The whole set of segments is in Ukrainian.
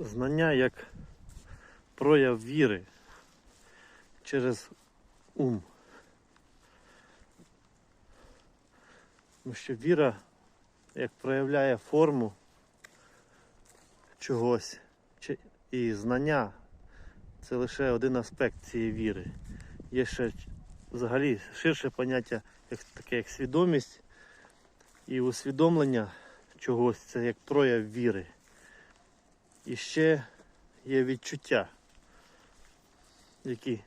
знання як прояв віри через ум. Тому що віра як проявляє форму чогось, і знання це лише один аспект цієї віри. Є ще взагалі ширше поняття, як таке як свідомість і усвідомлення чогось це як прояв віри. І ще є відчуття, які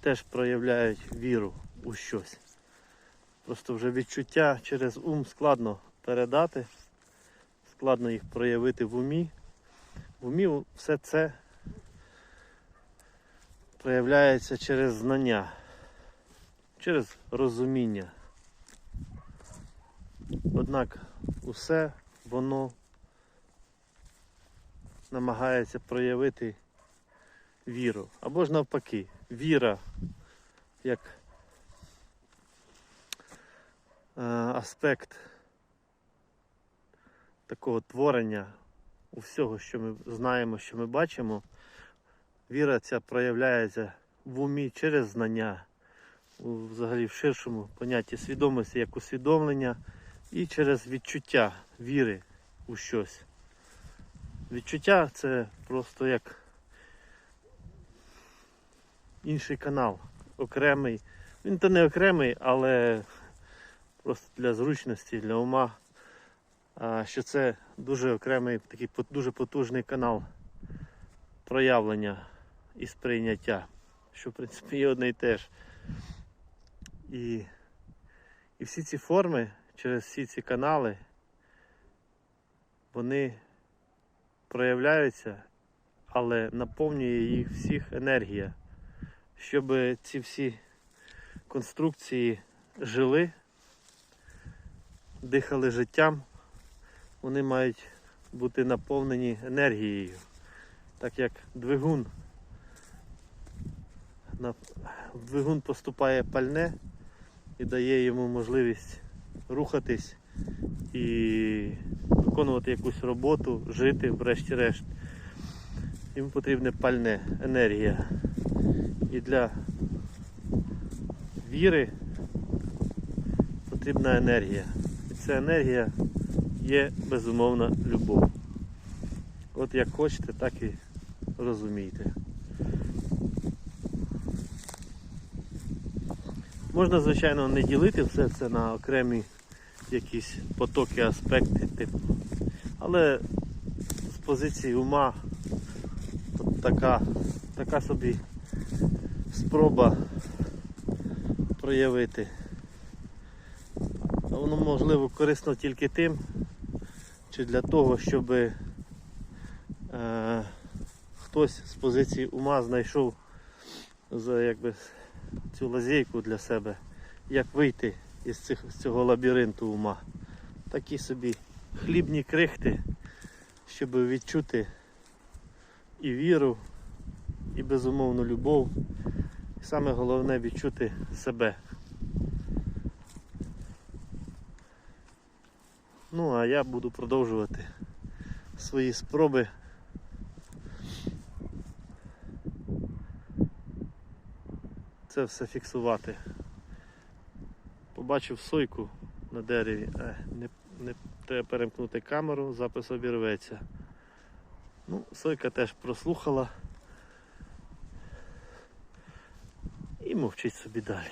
теж проявляють віру у щось. Просто вже відчуття через ум складно передати, складно їх проявити в умі. В умі все це проявляється через знання, через розуміння. Однак усе воно намагається проявити віру. Або ж навпаки, віра як е, аспект такого творення у всього, що ми знаємо, що ми бачимо. Віра ця проявляється в умі через знання, взагалі в ширшому понятті свідомості як усвідомлення і через відчуття віри у щось. Відчуття це просто як інший канал, окремий. Він то не окремий, але просто для зручності, для ума. Що це дуже окремий, такий дуже потужний канал проявлення і сприйняття, що в принципі є одне і те ж. І, і всі ці форми через всі ці канали, вони проявляються, але наповнює їх всіх енергія, щоб ці всі конструкції жили, дихали життям, вони мають бути наповнені енергією, так як двигун. В двигун поступає пальне і дає йому можливість рухатись і виконувати якусь роботу, жити, врешті-решт. Йому потрібне пальне, енергія. І для віри потрібна енергія. І ця енергія є безумовна любов. От як хочете, так і розумійте. Можна, звичайно, не ділити все це на окремі якісь потоки, аспекти, типу. Але з позиції ума от така, така собі спроба проявити. Воно можливо корисно тільки тим, чи для того, щоб е, хтось з позиції ума знайшов за, якби, цю лазейку для себе, як вийти із цих, цього лабіринту ума. Такі собі хлібні крихти, щоб відчути і віру, і безумовну любов. І саме головне відчути себе. Ну, а я буду продовжувати свої спроби. Це все фіксувати. Побачив сойку на дереві, е, не, не треба перемкнути камеру, запис обірветься. Ну, сойка теж прослухала і мовчить собі далі.